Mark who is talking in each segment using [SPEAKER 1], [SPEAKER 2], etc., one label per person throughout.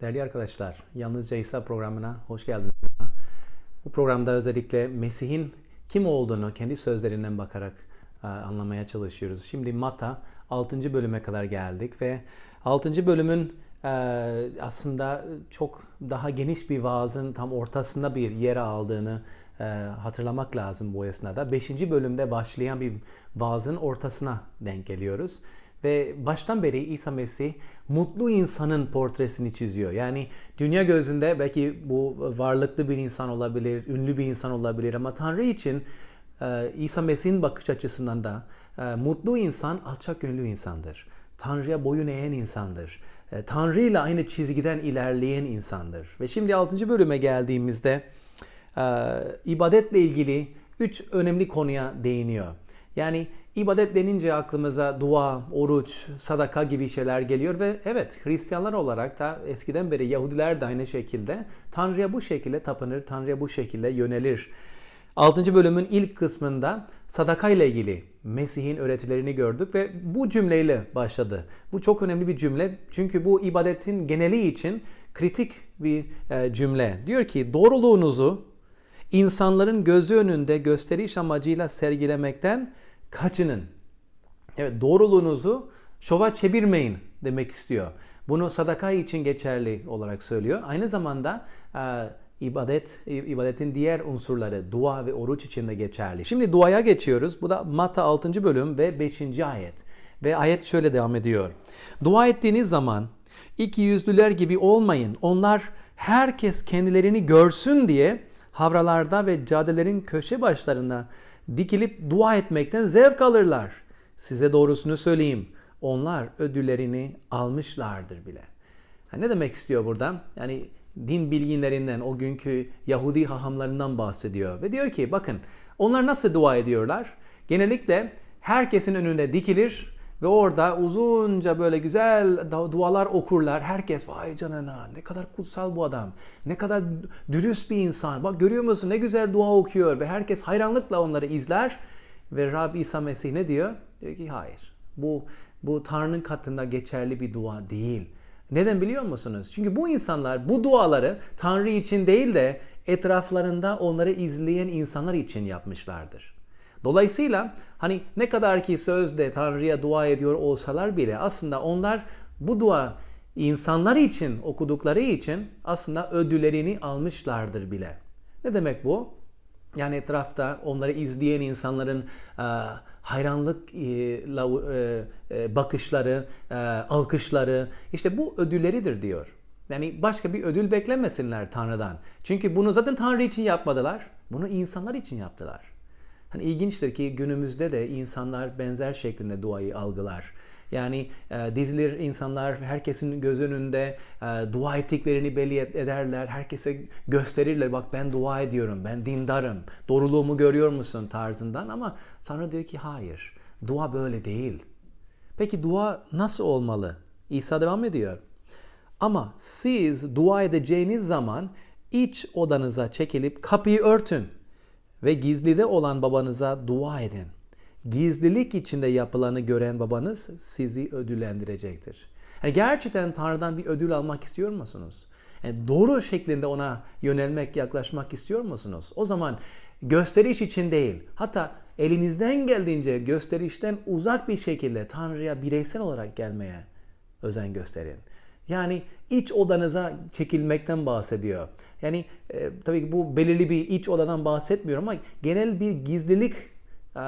[SPEAKER 1] Değerli arkadaşlar, Yalnızca İsa programına hoş geldiniz. Bu programda özellikle Mesih'in kim olduğunu kendi sözlerinden bakarak e, anlamaya çalışıyoruz. Şimdi Mata 6. bölüme kadar geldik ve 6. bölümün e, aslında çok daha geniş bir vaazın tam ortasında bir yer aldığını e, hatırlamak lazım bu esnada. 5. bölümde başlayan bir vaazın ortasına denk geliyoruz. Ve baştan beri İsa Mesih mutlu insanın portresini çiziyor. Yani dünya gözünde belki bu varlıklı bir insan olabilir, ünlü bir insan olabilir ama Tanrı için e, İsa Mesih'in bakış açısından da e, mutlu insan alçak gönüllü insandır. Tanrı'ya boyun eğen insandır. E, Tanrı ile aynı çizgiden ilerleyen insandır. Ve şimdi 6. bölüme geldiğimizde ibadetle ilgili üç önemli konuya değiniyor. Yani ibadet denince aklımıza dua, oruç, sadaka gibi şeyler geliyor ve evet Hristiyanlar olarak da eskiden beri Yahudiler de aynı şekilde Tanrı'ya bu şekilde tapınır, Tanrı'ya bu şekilde yönelir. 6. bölümün ilk kısmında sadaka ile ilgili Mesih'in öğretilerini gördük ve bu cümleyle başladı. Bu çok önemli bir cümle çünkü bu ibadetin geneli için kritik bir cümle. Diyor ki doğruluğunuzu insanların gözü önünde gösteriş amacıyla sergilemekten kaçının. Evet doğruluğunuzu şova çevirmeyin demek istiyor. Bunu sadaka için geçerli olarak söylüyor. Aynı zamanda e, ibadet ibadetin diğer unsurları dua ve oruç için de geçerli. Şimdi duaya geçiyoruz. Bu da Matta 6. bölüm ve 5. ayet. Ve ayet şöyle devam ediyor. Dua ettiğiniz zaman iki yüzlüler gibi olmayın. Onlar herkes kendilerini görsün diye havralarda ve caddelerin köşe başlarına dikilip dua etmekten zevk alırlar. Size doğrusunu söyleyeyim. Onlar ödüllerini almışlardır bile. Ha, ne demek istiyor burada? Yani din bilginlerinden, o günkü Yahudi hahamlarından bahsediyor. Ve diyor ki bakın onlar nasıl dua ediyorlar? Genellikle herkesin önünde dikilir ve orada uzunca böyle güzel dualar okurlar. Herkes vay canına ne kadar kutsal bu adam. Ne kadar dürüst bir insan. Bak görüyor musun ne güzel dua okuyor. Ve herkes hayranlıkla onları izler. Ve Rab İsa Mesih ne diyor? Diyor ki hayır. Bu, bu Tanrı'nın katında geçerli bir dua değil. Neden biliyor musunuz? Çünkü bu insanlar bu duaları Tanrı için değil de etraflarında onları izleyen insanlar için yapmışlardır. Dolayısıyla hani ne kadar ki sözde Tanrı'ya dua ediyor olsalar bile aslında onlar bu dua insanlar için okudukları için aslında ödüllerini almışlardır bile. Ne demek bu? Yani etrafta onları izleyen insanların e, hayranlıkla e, e, bakışları, e, alkışları işte bu ödülleridir diyor. Yani başka bir ödül beklemesinler Tanrı'dan. Çünkü bunu zaten Tanrı için yapmadılar. Bunu insanlar için yaptılar. Hani ilginçtir ki günümüzde de insanlar benzer şeklinde duayı algılar. Yani e, dizilir insanlar herkesin göz önünde e, dua ettiklerini belli ederler. Herkese gösterirler bak ben dua ediyorum, ben dindarım, doğruluğumu görüyor musun tarzından ama Tanrı diyor ki hayır. Dua böyle değil. Peki dua nasıl olmalı? İsa devam ediyor. Ama siz dua edeceğiniz zaman iç odanıza çekilip kapıyı örtün ve gizlide olan babanıza dua edin. Gizlilik içinde yapılanı gören babanız sizi ödüllendirecektir. Yani gerçekten Tanrı'dan bir ödül almak istiyor musunuz? Yani doğru şeklinde ona yönelmek, yaklaşmak istiyor musunuz? O zaman gösteriş için değil, hatta elinizden geldiğince gösterişten uzak bir şekilde Tanrı'ya bireysel olarak gelmeye özen gösterin. Yani iç odanıza çekilmekten bahsediyor. Yani e, tabii ki bu belirli bir iç odadan bahsetmiyorum ama genel bir gizlilik e,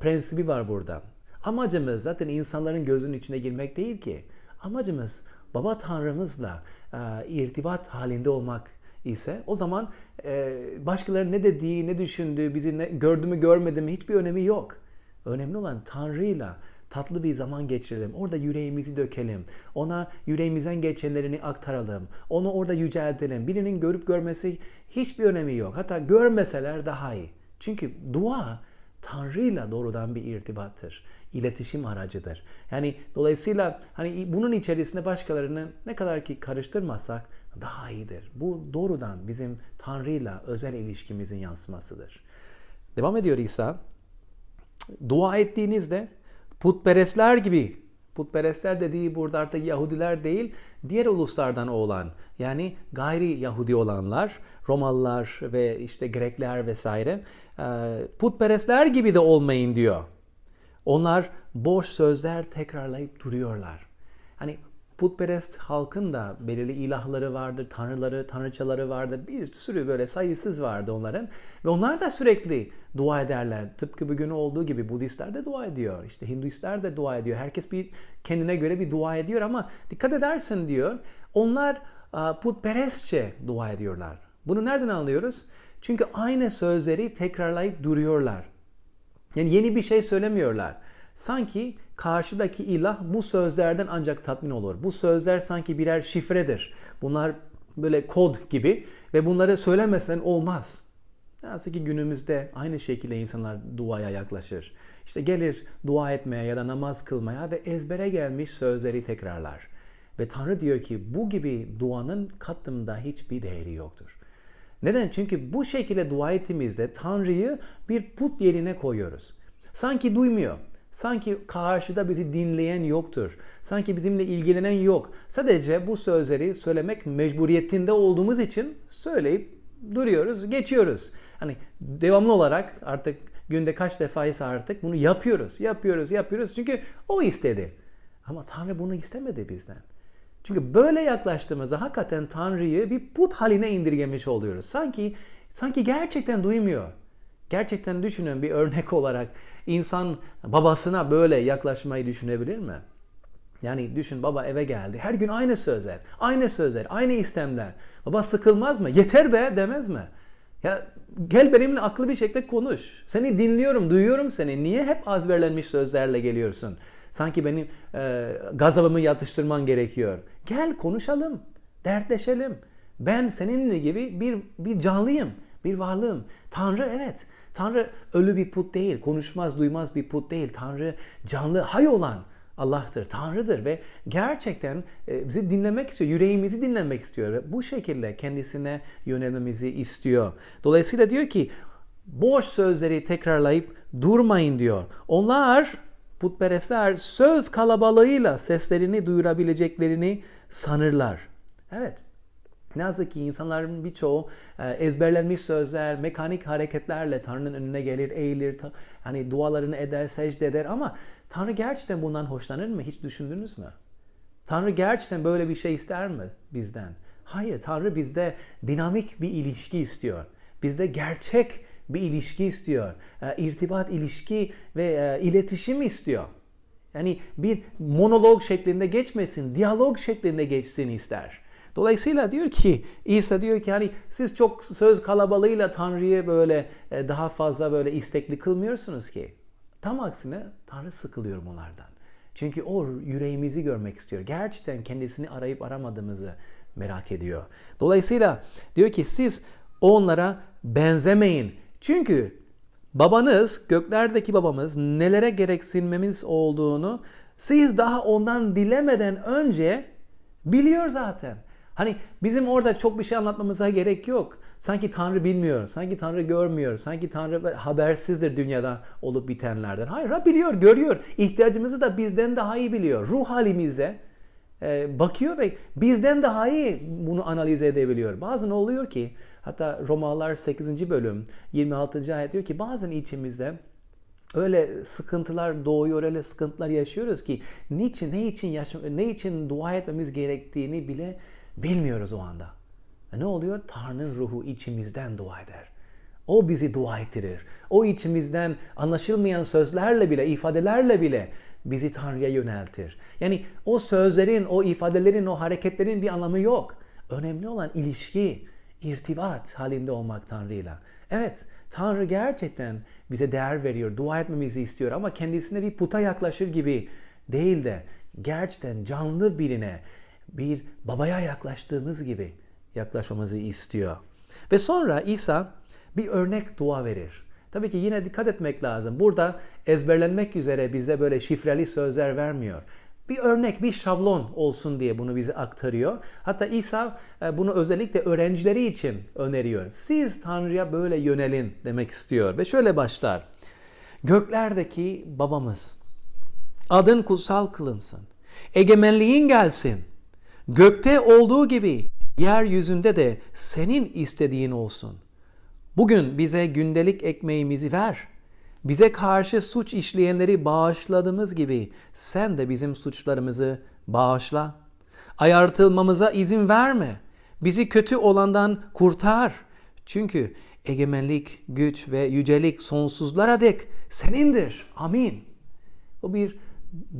[SPEAKER 1] prensibi var burada. Amacımız zaten insanların gözünün içine girmek değil ki. Amacımız Baba Tanrımızla e, irtibat halinde olmak ise o zaman e, başkaları ne dediği, ne düşündüğü, bizi ne, gördü mü görmedi mi hiçbir önemi yok. Önemli olan Tanrı'yla tatlı bir zaman geçirelim. Orada yüreğimizi dökelim. Ona yüreğimizden geçenlerini aktaralım. Onu orada yüceltelim. Birinin görüp görmesi hiçbir önemi yok. Hatta görmeseler daha iyi. Çünkü dua Tanrı'yla doğrudan bir irtibattır. İletişim aracıdır. Yani dolayısıyla hani bunun içerisinde başkalarını ne kadar ki karıştırmazsak daha iyidir. Bu doğrudan bizim Tanrı'yla özel ilişkimizin yansımasıdır. Devam ediyor İsa. Dua ettiğinizde putperestler gibi Putperestler dediği burada artık Yahudiler değil, diğer uluslardan olan yani gayri Yahudi olanlar, Romalılar ve işte Grekler vesaire e, putperestler gibi de olmayın diyor. Onlar boş sözler tekrarlayıp duruyorlar. Hani putperest halkın da belirli ilahları vardır, tanrıları, tanrıçaları vardır. Bir sürü böyle sayısız vardı onların. Ve onlar da sürekli dua ederler. Tıpkı bugün olduğu gibi Budistler de dua ediyor. İşte Hinduistler de dua ediyor. Herkes bir kendine göre bir dua ediyor ama dikkat edersin diyor. Onlar putperestçe dua ediyorlar. Bunu nereden anlıyoruz? Çünkü aynı sözleri tekrarlayıp duruyorlar. Yani yeni bir şey söylemiyorlar. Sanki karşıdaki ilah bu sözlerden ancak tatmin olur. Bu sözler sanki birer şifredir. Bunlar böyle kod gibi ve bunları söylemesen olmaz. Nasıl ki günümüzde aynı şekilde insanlar duaya yaklaşır. İşte gelir dua etmeye ya da namaz kılmaya ve ezbere gelmiş sözleri tekrarlar. Ve Tanrı diyor ki bu gibi duanın katımda hiçbir değeri yoktur. Neden? Çünkü bu şekilde dua ettiğimizde Tanrı'yı bir put yerine koyuyoruz. Sanki duymuyor. Sanki karşıda bizi dinleyen yoktur. Sanki bizimle ilgilenen yok. Sadece bu sözleri söylemek mecburiyetinde olduğumuz için söyleyip duruyoruz, geçiyoruz. Hani devamlı olarak artık günde kaç defaysa artık bunu yapıyoruz, yapıyoruz, yapıyoruz. Çünkü o istedi. Ama Tanrı bunu istemedi bizden. Çünkü böyle yaklaştığımızda hakikaten Tanrı'yı bir put haline indirgemiş oluyoruz. Sanki sanki gerçekten duymuyor. Gerçekten düşünün bir örnek olarak insan babasına böyle yaklaşmayı düşünebilir mi? Yani düşün baba eve geldi. Her gün aynı sözler, aynı sözler, aynı istemler. Baba sıkılmaz mı? Yeter be demez mi? Ya gel benimle aklı bir şekilde konuş. Seni dinliyorum, duyuyorum seni. Niye hep az verilenmiş sözlerle geliyorsun? Sanki benim e, gazabımı yatıştırman gerekiyor. Gel konuşalım, dertleşelim. Ben seninle gibi bir, bir canlıyım, bir varlığım. Tanrı evet, Tanrı ölü bir put değil, konuşmaz, duymaz bir put değil. Tanrı canlı, hay olan Allah'tır, Tanrı'dır ve gerçekten e, bizi dinlemek istiyor, yüreğimizi dinlemek istiyor ve bu şekilde kendisine yönelmemizi istiyor. Dolayısıyla diyor ki boş sözleri tekrarlayıp durmayın diyor. Onlar putperestler söz kalabalığıyla seslerini duyurabileceklerini sanırlar. Evet. Ne yazık ki insanların birçoğu e, ezberlenmiş sözler, mekanik hareketlerle Tanrı'nın önüne gelir, eğilir, hani dualarını eder, secde eder ama Tanrı gerçekten bundan hoşlanır mı? Hiç düşündünüz mü? Tanrı gerçekten böyle bir şey ister mi bizden? Hayır, Tanrı bizde dinamik bir ilişki istiyor. Bizde gerçek bir ilişki istiyor. E, irtibat, ilişki ve e, iletişim istiyor. Yani bir monolog şeklinde geçmesin, diyalog şeklinde geçsin ister. Dolayısıyla diyor ki İsa diyor ki hani siz çok söz kalabalığıyla Tanrı'yı böyle e, daha fazla böyle istekli kılmıyorsunuz ki. Tam aksine Tanrı sıkılıyor onlardan. Çünkü o yüreğimizi görmek istiyor. Gerçekten kendisini arayıp aramadığımızı merak ediyor. Dolayısıyla diyor ki siz onlara benzemeyin. Çünkü babanız, göklerdeki babamız nelere gereksinmemiz olduğunu siz daha ondan dilemeden önce biliyor zaten. Hani bizim orada çok bir şey anlatmamıza gerek yok. Sanki Tanrı bilmiyor, sanki Tanrı görmüyor, sanki Tanrı habersizdir dünyada olup bitenlerden. Hayır, Rab biliyor, görüyor. İhtiyacımızı da bizden daha iyi biliyor. Ruh halimize e, bakıyor ve bizden daha iyi bunu analiz edebiliyor. Bazen oluyor ki hatta Romalılar 8. bölüm 26. ayet diyor ki bazen içimizde öyle sıkıntılar doğuyor, öyle sıkıntılar yaşıyoruz ki niçin, ne için yaşam, ne için dua etmemiz gerektiğini bile bilmiyoruz o anda. Ve ne oluyor? Tanrı'nın ruhu içimizden dua eder. O bizi dua ettirir. O içimizden anlaşılmayan sözlerle bile, ifadelerle bile bizi Tanrı'ya yöneltir. Yani o sözlerin, o ifadelerin, o hareketlerin bir anlamı yok. Önemli olan ilişki, irtibat halinde olmak Tanrı'yla. Evet, Tanrı gerçekten bize değer veriyor, dua etmemizi istiyor ama kendisine bir puta yaklaşır gibi değil de gerçekten canlı birine, bir babaya yaklaştığımız gibi yaklaşmamızı istiyor. Ve sonra İsa bir örnek dua verir. Tabii ki yine dikkat etmek lazım. Burada ezberlenmek üzere bize böyle şifreli sözler vermiyor. Bir örnek, bir şablon olsun diye bunu bize aktarıyor. Hatta İsa e, bunu özellikle öğrencileri için öneriyor. Siz Tanrı'ya böyle yönelin demek istiyor. Ve şöyle başlar. Göklerdeki babamız. Adın kutsal kılınsın. Egemenliğin gelsin. Gökte olduğu gibi yeryüzünde de senin istediğin olsun. Bugün bize gündelik ekmeğimizi ver. Bize karşı suç işleyenleri bağışladığımız gibi sen de bizim suçlarımızı bağışla. Ayartılmamıza izin verme. Bizi kötü olandan kurtar. Çünkü egemenlik, güç ve yücelik sonsuzlara dek senindir. Amin. Bu bir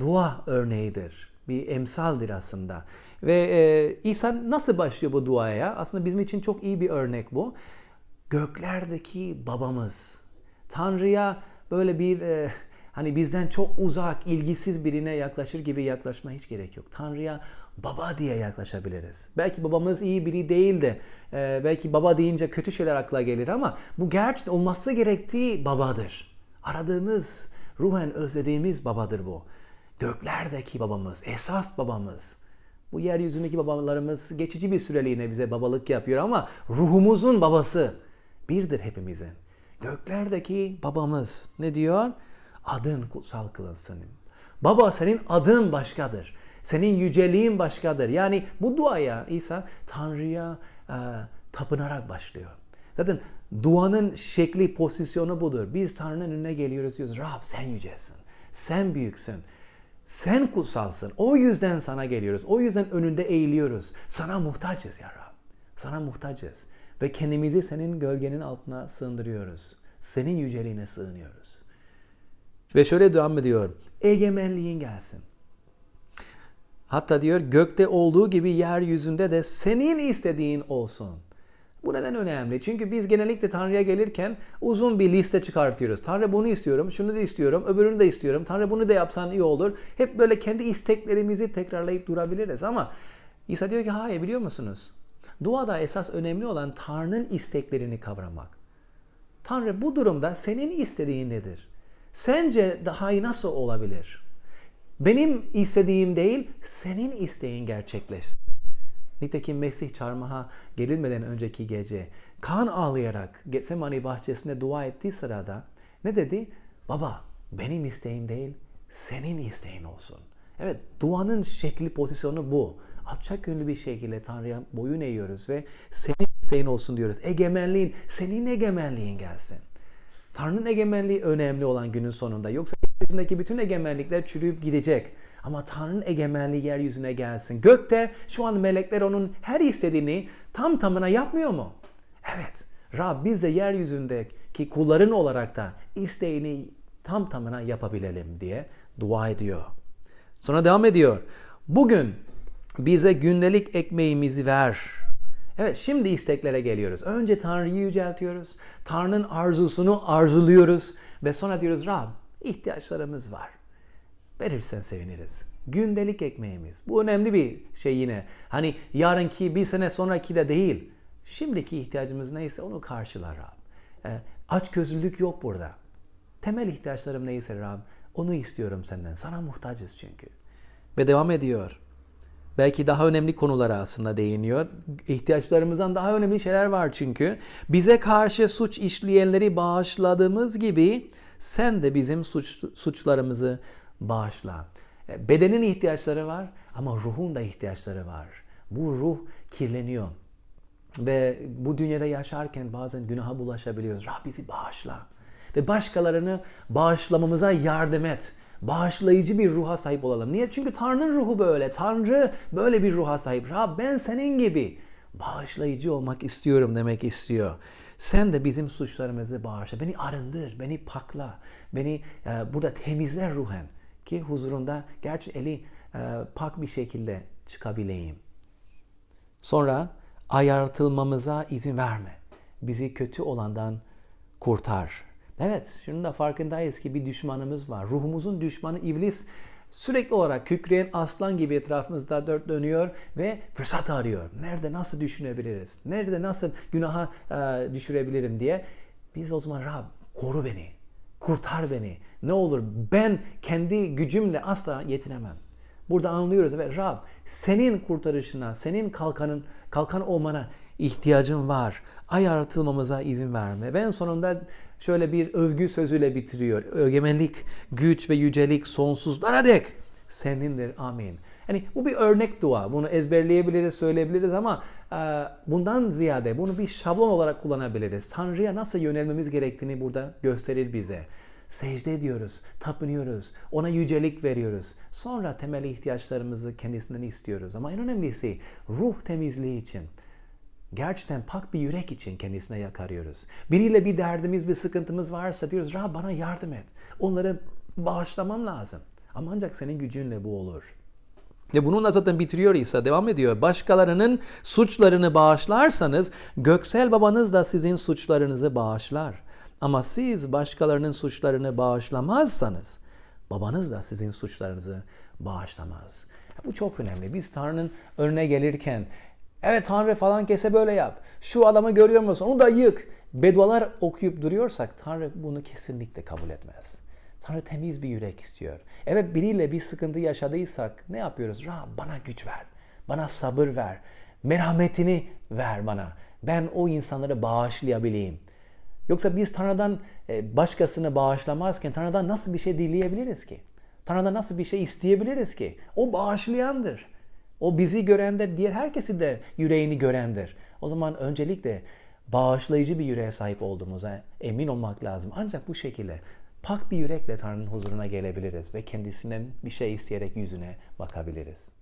[SPEAKER 1] dua örneğidir. Bir emsaldir aslında. Ve e, İsa nasıl başlıyor bu duaya? Aslında bizim için çok iyi bir örnek bu. Göklerdeki babamız. Tanrı'ya böyle bir e, hani bizden çok uzak, ilgisiz birine yaklaşır gibi yaklaşma hiç gerek yok. Tanrı'ya baba diye yaklaşabiliriz. Belki babamız iyi biri değil de e, belki baba deyince kötü şeyler akla gelir ama bu gerçekten olması gerektiği babadır. Aradığımız, ruhen özlediğimiz babadır bu. Göklerdeki babamız, esas babamız. Bu yeryüzündeki babalarımız geçici bir süreliğine bize babalık yapıyor ama ruhumuzun babası birdir hepimizin. Göklerdeki babamız ne diyor? Adın kutsal kılınsın. Baba senin adın başkadır. Senin yüceliğin başkadır. Yani bu duaya İsa Tanrı'ya e, tapınarak başlıyor. Zaten duanın şekli, pozisyonu budur. Biz Tanrı'nın önüne geliyoruz diyoruz. Rab sen yücesin. Sen büyüksün. Sen kutsalsın. O yüzden sana geliyoruz. O yüzden önünde eğiliyoruz. Sana muhtacız ya Rab. Sana muhtacız. Ve kendimizi senin gölgenin altına sığındırıyoruz. Senin yüceliğine sığınıyoruz. Ve şöyle devam ediyor. Egemenliğin gelsin. Hatta diyor gökte olduğu gibi yeryüzünde de senin istediğin olsun. Bu neden önemli? Çünkü biz genellikle Tanrı'ya gelirken uzun bir liste çıkartıyoruz. Tanrı bunu istiyorum, şunu da istiyorum, öbürünü de istiyorum. Tanrı bunu da yapsan iyi olur. Hep böyle kendi isteklerimizi tekrarlayıp durabiliriz ama İsa diyor ki hayır biliyor musunuz? Duada esas önemli olan Tanrı'nın isteklerini kavramak. Tanrı bu durumda senin istediğin nedir? Sence daha iyi nasıl olabilir? Benim istediğim değil, senin isteğin gerçekleşsin. Nitekim Mesih çarmıha gerilmeden önceki gece kan ağlayarak Getsemani bahçesinde dua ettiği sırada ne dedi? Baba benim isteğim değil, senin isteğin olsun. Evet duanın şekli pozisyonu bu. Alçak gönüllü bir şekilde Tanrı'ya boyun eğiyoruz ve senin isteğin olsun diyoruz. Egemenliğin, senin egemenliğin gelsin. Tanrı'nın egemenliği önemli olan günün sonunda. Yoksa yeryüzündeki bütün egemenlikler çürüyüp gidecek. Ama Tanrı'nın egemenliği yeryüzüne gelsin. Gökte şu an melekler onun her istediğini tam tamına yapmıyor mu? Evet. Rab biz de yeryüzündeki kulların olarak da isteğini tam tamına yapabilelim diye dua ediyor. Sonra devam ediyor. Bugün bize gündelik ekmeğimizi ver. Evet şimdi isteklere geliyoruz. Önce Tanrı'yı yüceltiyoruz. Tanrı'nın arzusunu arzuluyoruz. Ve sonra diyoruz Rab ihtiyaçlarımız var. Verirsen seviniriz. Gündelik ekmeğimiz. Bu önemli bir şey yine. Hani yarınki bir sene sonraki de değil. Şimdiki ihtiyacımız neyse onu karşılar Rab. E, aç gözlülük yok burada. Temel ihtiyaçlarım neyse Rab onu istiyorum senden. Sana muhtacız çünkü. Ve devam ediyor. Belki daha önemli konulara aslında değiniyor. İhtiyaçlarımızdan daha önemli şeyler var çünkü. Bize karşı suç işleyenleri bağışladığımız gibi sen de bizim suç, suçlarımızı bağışla. E, bedenin ihtiyaçları var ama ruhun da ihtiyaçları var. Bu ruh kirleniyor. Ve bu dünyada yaşarken bazen günaha bulaşabiliyoruz. Rab bizi bağışla. Ve başkalarını bağışlamamıza yardım et. Bağışlayıcı bir ruha sahip olalım. Niye? Çünkü Tanrı'nın ruhu böyle. Tanrı böyle bir ruha sahip. Rab ben senin gibi bağışlayıcı olmak istiyorum demek istiyor. Sen de bizim suçlarımızı bağışla. Beni arındır, beni pakla. Beni e, burada temizler ruhen. Ki huzurunda gerçi eli e, pak bir şekilde çıkabileyim. Sonra ayartılmamıza izin verme. Bizi kötü olandan kurtar. Evet, şunun da farkındayız ki bir düşmanımız var. Ruhumuzun düşmanı iblis sürekli olarak kükreyen aslan gibi etrafımızda dört dönüyor ve fırsat arıyor. Nerede nasıl düşünebiliriz? Nerede nasıl günaha e, düşürebilirim diye. Biz o zaman Rab koru beni, kurtar beni. Ne olur ben kendi gücümle asla yetinemem. Burada anlıyoruz ve Rab senin kurtarışına, senin kalkanın kalkan olmana ihtiyacım var. Ayartılmamıza izin verme. Ben sonunda şöyle bir övgü sözüyle bitiriyor. Egemenlik, güç ve yücelik sonsuzlara dek senindir. Amin. Yani bu bir örnek dua. Bunu ezberleyebiliriz, söyleyebiliriz ama e, bundan ziyade bunu bir şablon olarak kullanabiliriz. Tanrı'ya nasıl yönelmemiz gerektiğini burada gösterir bize. Secde ediyoruz, tapınıyoruz, ona yücelik veriyoruz. Sonra temel ihtiyaçlarımızı kendisinden istiyoruz. Ama en önemlisi ruh temizliği için gerçekten pak bir yürek için kendisine yakarıyoruz. Biriyle bir derdimiz, bir sıkıntımız varsa diyoruz Rab bana yardım et. Onları bağışlamam lazım. Ama ancak senin gücünle bu olur. Ve bununla zaten bitiriyor İsa. Devam ediyor. Başkalarının suçlarını bağışlarsanız göksel babanız da sizin suçlarınızı bağışlar. Ama siz başkalarının suçlarını bağışlamazsanız babanız da sizin suçlarınızı bağışlamaz. Bu çok önemli. Biz Tanrı'nın önüne gelirken evet Tanrı falan kese böyle yap. Şu adamı görüyor musun? Onu da yık. Bedvalar okuyup duruyorsak Tanrı bunu kesinlikle kabul etmez. Tanrı temiz bir yürek istiyor. Evet biriyle bir sıkıntı yaşadıysak ne yapıyoruz? Rab bana güç ver. Bana sabır ver. Merhametini ver bana. Ben o insanları bağışlayabileyim. Yoksa biz Tanrı'dan e, başkasını bağışlamazken Tanrı'dan nasıl bir şey dileyebiliriz ki? Tanrı'dan nasıl bir şey isteyebiliriz ki? O bağışlayandır. O bizi görendir, diğer herkesi de yüreğini görendir. O zaman öncelikle bağışlayıcı bir yüreğe sahip olduğumuza emin olmak lazım. Ancak bu şekilde pak bir yürekle Tanrı'nın huzuruna gelebiliriz ve kendisinden bir şey isteyerek yüzüne bakabiliriz.